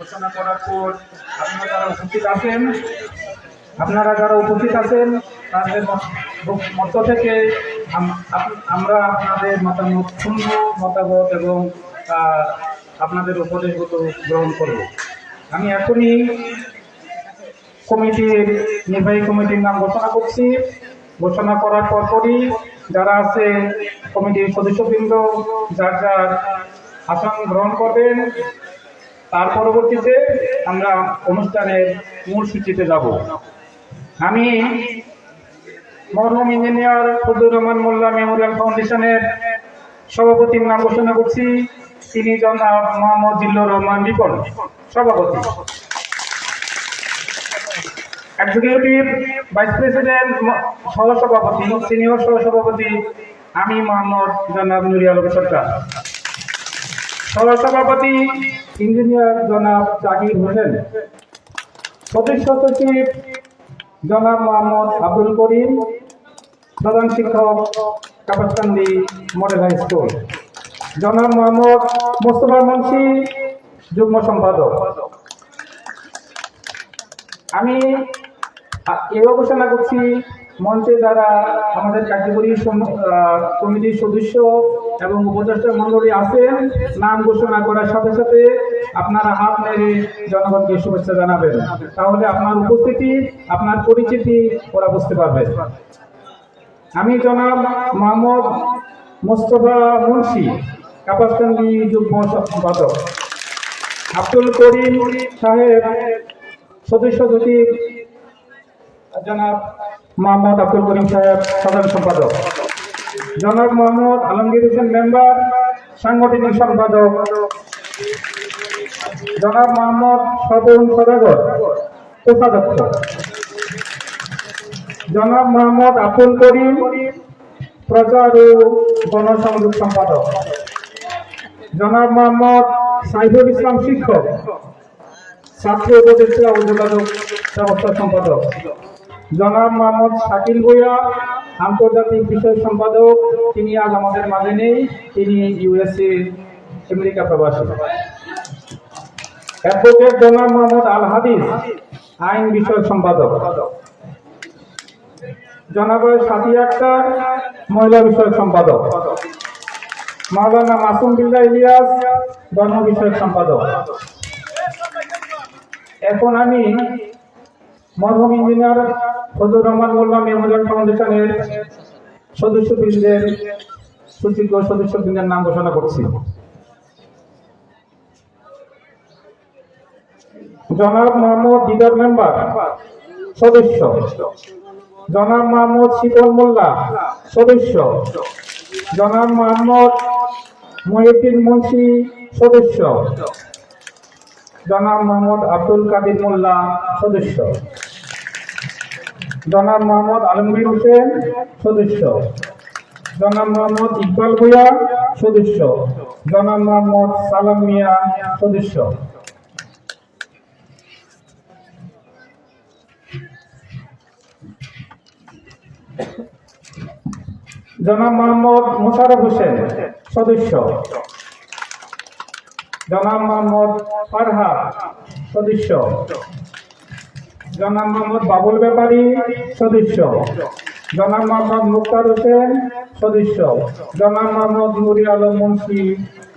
ঘোষণা করার পর আপনারা যারা উপস্থিত আছেন, আপনারা যারা উপস্থিত আছেন, তাদের মধ্য থেকে আমরা আপনাদের মতামত শুনব মতামত এবং আপনাদের উপদেশগত গ্রহণ করব। আমি এখনই কমিটির, নির্বাহী কমিটির নাম ঘোষণা করছি। ঘোষণা করার পরপরই যারা আছে কমিটির সদস্যবৃন্দ, যার যার আসন গ্রহণ করবেন তার পরবর্তীতে আমরা অনুষ্ঠানের মূল সূচিতে যাব। আমি মরহুম ইঞ্জিনিয়ার ফজলুর রহমান মোল্লা মেমোরিয়াল ফাউন্ডেশনের সভাপতির নাম ঘোষণা করছি। তিনি জনাব মোহাম্মদ জিল্লুর রহমান রিপন সভাপতি। এক্সিকিউটিভ ভাইস প্রেসিডেন্ট সহসভাপতি সিনিয়র সহসভাপতি আমি মোহাম্মদ জনাব নুরি আলম সরকার। সহসভাপতি ইঞ্জিনিয়ার জনাব জাকির হোসেন, সদস্য সচিব জনাব মোহাম্মদ আব্দুল করিম, প্রধান শিক্ষক কাপাসকান্দি মডেল হাই স্কুল, জনাব মোহাম্মদ মোস্তফা মুন্সি, যুগ্ম সম্পাদক। আমি এও ঘোষণা করছি মঞ্চে যারা আমাদের কার্যকরী কমিটির সদস্য এবং উপদেষ্টা মন্ডলী আছেন, নাম ঘোষণা করার সাথে সাথে আপনারা হাত নেড়ে জনগণকে শুভেচ্ছা জানাবেন। তাহলে আপনার উপস্থিতি, আপনার পরিচিতি ওরা বুঝতে পারবে। আমি জনাব মোহাম্মদ মোস্তফা মুন্সি, কাপাসকান্দি যুগ্ম সম্পাদক। আব্দুল করিম সাহেব, সদস্য সচিব। জনাব মোহাম্মদ আব্দুল করিম সাহেব, সাধারণ সম্পাদক। জনাব মোহাম্মদ আলমগীর হোসেন মেম্বার, সাংগঠনিক সম্পাদক। জনাব মোহাম্মদ স্বপন সদাগর, কোষাধ্যক্ষ। জনাব মোহাম্মদ আব্দুল করিম, প্রচার ও গণসংযোগ সম্পাদক। জনাব মোহাম্মদ সাইফুল ইসলাম শিক্ষক, ছাত্র উপদেষ্টা ও যোগাযোগ ব্যবস্থা সম্পাদক। জনাব মোহাম্মদ শাকিল ভুইয়া, আন্তর্জাতিক বিষয় সম্পাদক, তিনি আজ আমাদের মাঝে নেই, তিনি ইউএসএ আমেরিকা প্রবাসী। অ্যাডভোকেট জনাব মোহাম্মদ আল হাদিস, আইন বিষয় সম্পাদক। জনাব সাথী আক্তার, মহিলা বিষয়ক সম্পাদক। মাওলানা মাসুম বিল্লাহ ইলিয়াস ধর্ম বিষয়ক সম্পাদক। এখন আমি মরহুম ইঞ্জিনিয়ার ফজলুর রহমান মোল্লা মেমোরিয়াল ফাউন্ডেশনের সদস্যবৃন্দের সুযোগ্য সদস্যবৃন্দের নাম ঘোষণা করছি। জনাব মোহাম্মদ দিদার মেম্বার সদস্য। জনাব মোহাম্মদ শীতল মোল্লা সদস্য। জনাব মোহাম্মদ মহিউদ্দিন মুন্সি সদস্য। জনাব মোহাম্মদ আব্দুল কাদির মোল্লা সদস্য। জনাব মোহাম্মদ আলমগীর হোসেন, সদস্য। জনাব মোহাম্মদ ইকবাল ভুইয়া, সদস্য। জনাব মোহাম্মদ সালাম মিয়া, সদস্য। জনাব মোহাম্মদ মোশারফ হোসেন, সদস্য। জনাব মোহাম্মদ ফারহা সদস্য। জনাব মোহাম্মদ বাবুল ব্যাপারী, সদস্য। জনাব মোহাম্মদ মুক্তার হোসেন, সদস্য। জনাব মোহাম্মদ নুরি আলম মুন্সি,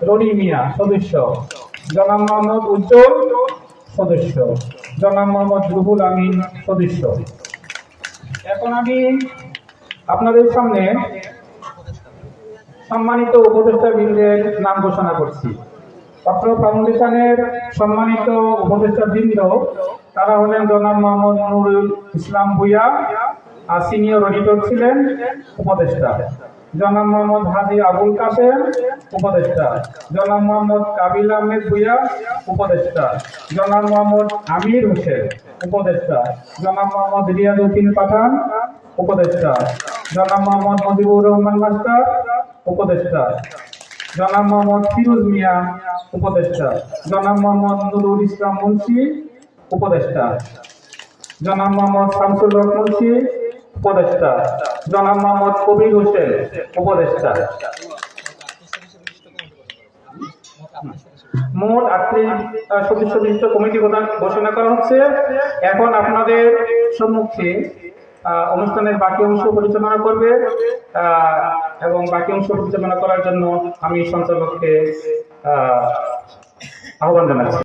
রনি মিয়া, সদস্য। জনাব মোহাম্মদ উজ্জ্বল, সদস্য। জনাব মোহাম্মদ রুহুল আমিন, সদস্য। এখন আমি আপনাদের সামনে সম্মানিত উপদেষ্টা বৃন্দের নাম ঘোষণা করছি। অত্র ফাউন্ডেশনের সম্মানিত উপদেষ্টা বৃন্দ তারা হলেন জনাব মোহাম্মদ নুরুল ইসলাম ভুইয়া, আর সিনিয়র অডিটর ছিলেন উপদেষ্টা। জনাব মোহাম্মদ হাজি আবুল কাসেম উপদেষ্টা। জনাব মোহাম্মদ কাবিল আহমেদ ভুইয়া, উপদেষ্টা। জনাব মোহাম্মদ আমির হোসেন, উপদেষ্টা। জনাব মোহাম্মদ রিয়াজউদ্দিন পাঠান, উপদেষ্টা। জনাব মোহাম্মদ মুজিবুর রহমান মাস্টার, উপদেষ্টা। জনাব মোহাম্মদ ফিরোজ মিয়া, উপদেষ্টা। জনাব মোহাম্মদ নুরুল ইসলাম মুন্সি উপদেষ্টা। জনাব মোহাম্মদ শামসুল হক উপদেষ্টা। জনাব মোহাম্মদ কবির হোসেন উপদেষ্টা। মোট আটত্রিশ সদস্য বিশিষ্ট কমিটি ঘোষণা করা হচ্ছে। এখন আপনাদের সম্মুখে অনুষ্ঠানের বাকি অংশ পরিচালনা করবে। এবং বাকি অংশ পরিচালনা করার জন্য আমি সঞ্চালককে আহ, আহ্বান জানাচ্ছি।